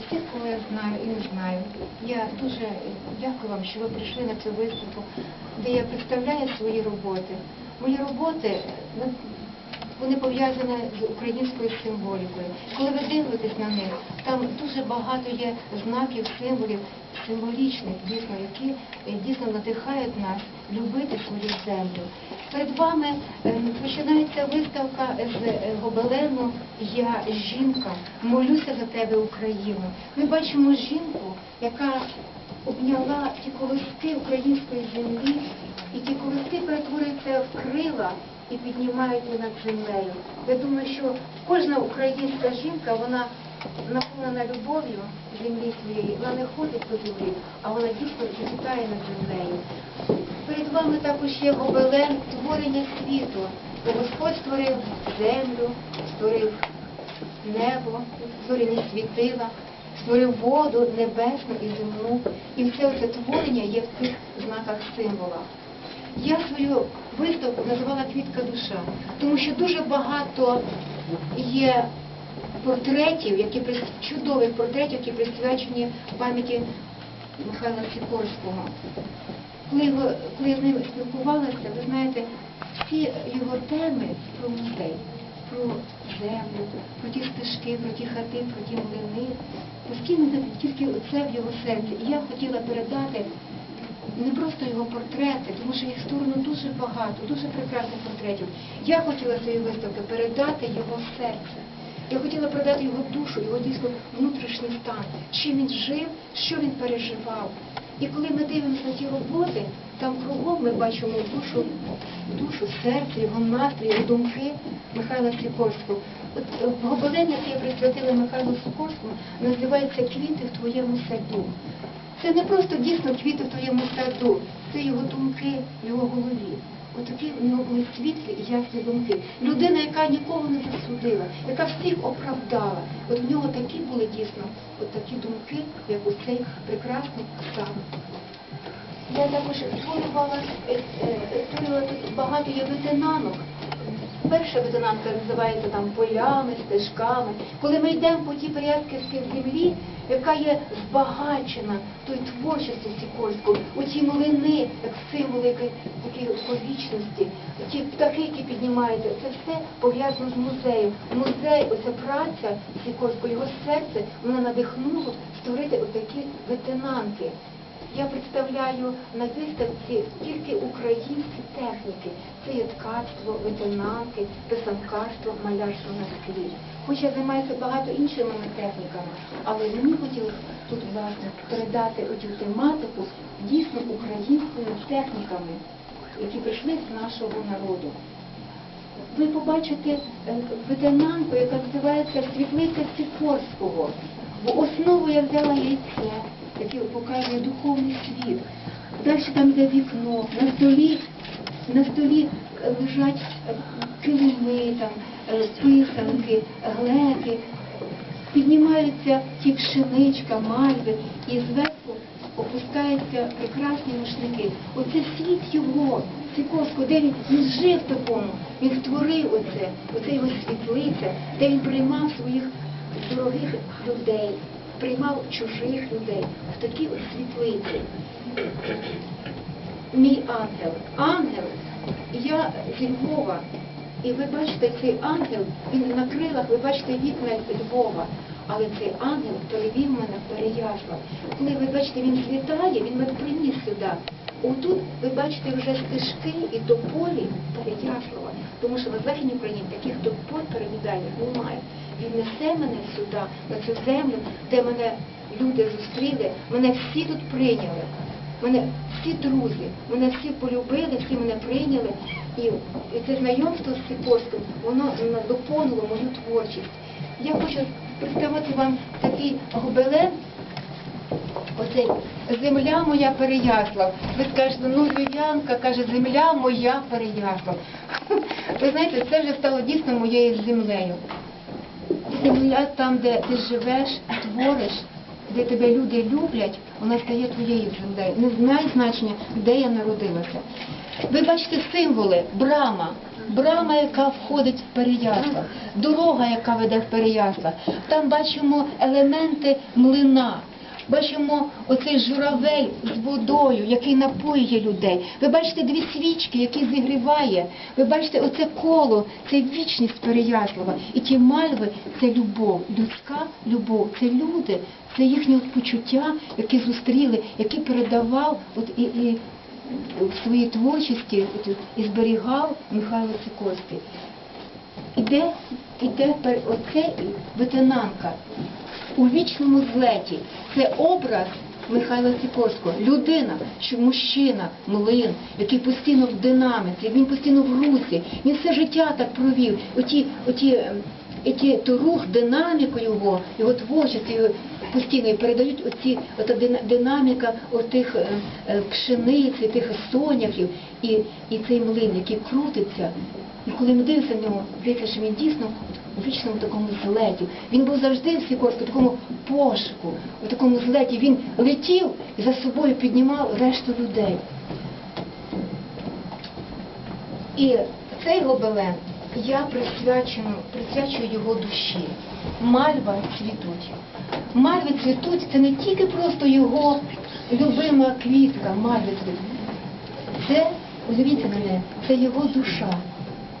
Всіх, кого я знаю і не знаю, я дуже дякую вам, що ви прийшли на цю виставку, де я представляю свої роботи. Мої роботи вони пов'язані з українською символікою. Коли ви дивитесь на них, там дуже багато є знаків, символів, символічних, дійсно, які е, дійсно надихають нас любити свою землю. Перед вами е, починається виставка з е, гобелену Я жінка, молюся за тебе, Україну. Ми бачимо жінку, яка обняла ті колоски української землі, і ті колоски перетворюються в крила і піднімаються над землею. Я думаю, що кожна українська жінка, вона наповнена любов'ю землі своєї, вона не ходить по землі, а вона дійсно літає над землею. Перед вами також є гобелен творення світу, де Господь створив землю, створив небо, створені світила, створив воду небесну і земну. І все це творення є в цих знаках символах. Я свою виставку називала Квітка душа, тому що дуже багато є портретів, які чудових портретів, які присвячені пам'яті Михайла Сікорського. Коли, його, коли я з ним спілкувалася, ви знаєте, всі його теми про музей, про землю, про ті стежки, про ті хати, про ті млини, постійно тільки це в його серці. І я хотіла передати не просто його портрети, тому що їх створено дуже багато, дуже прекрасних портретів. Я хотіла цієї виставки передати його серце. Я хотіла передати його душу, його дійсно внутрішній стан, чим він жив, що він переживав. І коли ми дивимося на ті роботи, там кругом ми бачимо душу, душу, серце, його настрій, його думки Михайла Сікорського. От е, гобелен, який я присвятила Михайлу Сікорському, називається Квіти в твоєму саду. Це не просто дійсно квіти в твоєму саду, це його думки в його голові. Отакі в нього були світлі і ясні думки. Людина, яка нікого не засудила, яка всіх оправдала. От в нього такі були дійсно, от такі думки, як у цей прекрасний сам. Я також створювала, е, е, створювала тут багато є ветенанок. Перша ветенанка називається там полями, стежками. Коли ми йдемо по тій Переяславській землі, яка є збагачена тою творчістю Сікорського, у ті млини, як символи такої вічності, ті птахи, які піднімаються, це все пов'язано з музеєм. Музей, оця праця Сікорського, його серце, вона надихнуло створити отакі ветенанки. Я представляю на виставці тільки українські техніки. Це є ткацтво, ветенанки, писанкарство, малярство на склі. Хоч я займаюся багато іншими техніками, але мені хотілося тут власне передати оцю тематику дійсно українськими техніками, які прийшли з нашого народу. Ви побачите е, ветенанку, яка називається Світлиця Сікорського. В основу я взяла яйце, яке показує духовний світ. Далі там йде вікно, на столі, на столі е, лежать е, килими, там, е, писанки, глеки, піднімаються ті пшеничка, мальви, і зверху опускаються прекрасні рушники. Оце світ його, Сікорського, де він, він жив такому, він створив оце, оце його світлиця, де він приймав своїх дорогих людей, приймав чужих людей в такі от світлиці. Мій ангел. Ангел, я зі Львова. І ви бачите, цей ангел, він на крилах, ви бачите вікна Львова. Але цей ангел перевів мене в Переяслав. Коли ви бачите, він злітає, він мене приніс сюди. Отут ви бачите вже стежки і тополі Переяслава. Тому що на Західній Україні таких топор перевідальних немає. Він несе мене сюди, на цю землю, де мене люди зустріли, мене всі тут прийняли. Мене всі друзі, мене всі полюбили, всі мене прийняли. І, і це знайомство з Сікорським, воно доповнило мою творчість. Я хочу представити вам такий гобелен, оцей земля моя Переяслав. Ви скажете, ну Вів'янка каже, земля моя Переяслав. Ви знаєте, це вже стало дійсно моєю землею. Земля там, де ти живеш, твориш, де тебе люди люблять, вона стає твоєю землею. Не знає значення, де я народилася. Ви бачите символи, брама, брама, яка входить в Переяслав, дорога, яка веде в Переяслав. Там бачимо елементи млина. Бачимо оцей журавель з водою, який напоює людей. Ви бачите дві свічки, які зігріває. Ви бачите оце коло, це вічність Переяслава. І ті мальви це любов, людська любов, це люди, це їхні почуття, які зустріли, які передавав от і, і в своїй творчості і зберігав Михайло Сикорський. Іде, іде оце ветенанка у вічному злеті. Це образ Михайла Сікорського, людина, що мужчина, млин, який постійно в динаміці, він постійно в русі, він все життя так провів. Оті, оті, ем, оті, то рух, динаміку його, його творчості, постійно і передають оці, ота динаміка отих е, е, пшениць, тих соняхів, і, і цей млин, який крутиться. І коли ми дивимося на нього, здається, що він дійсно у вічному такому злеті. Він був завжди в Сікорську, в такому пошуку, у такому злеті. Він летів і за собою піднімав решту людей. І цей гобелен я присвячую, присвячую його душі. Мальва цвітуть. Мальви цвітуть це не тільки просто його любима квітка, мальви цвітуть. Це, уявіть мене, це його душа.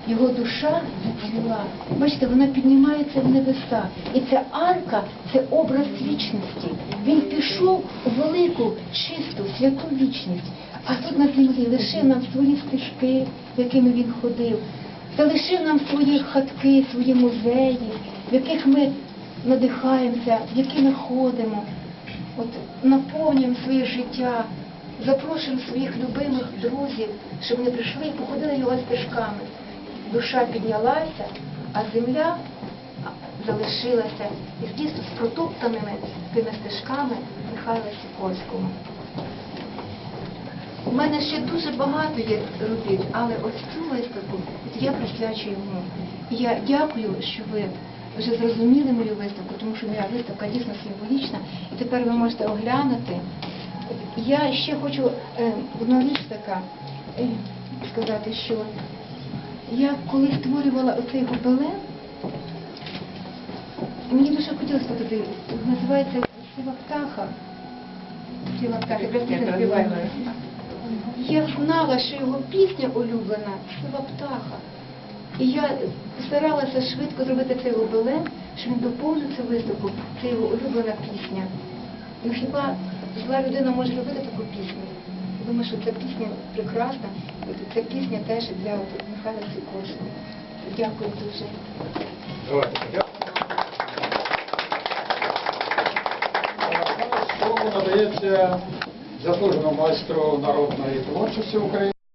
Його душа зацвіла. Бачите, вона піднімається в небеса. І ця арка це образ вічності. Він пішов у велику, чисту, святу вічність. А тут на землі лишив нам свої стежки, якими він ходив, та лишив нам свої хатки, свої музеї, в яких ми надихаємося, в які ми ходимо. От наповнюємо своє життя, запрошуємо своїх любимих друзів, щоб вони прийшли і походили його стежками. Душа піднялася, а земля залишилася із дійсно з протоптаними тими стежками Михайла Сікорського. У мене ще дуже багато є робіт, але ось цю виставку я присвячую йому. І я дякую, що ви вже зрозуміли мою виставку, тому що моя виставка дійсно символічна, і тепер ви можете оглянути. Я ще хочу е, одну річ така е, сказати, що я коли створювала оцей гобелен, мені дуже хотілося туди, називається Сіва птаха. Сіва птаха, я співаю. Я знала, що його пісня улюблена Сива птаха. І я старалася швидко зробити цей гобелен, щоб він доповнив цю виставку. Це його улюблена пісня. Ну хіба зла людина може любити таку пісню? Думаю, що ця пісня прекрасна. Ця пісня теж для Михайла Сікорського. Дякую дуже. Надається заслуженому майстру народної творчості України.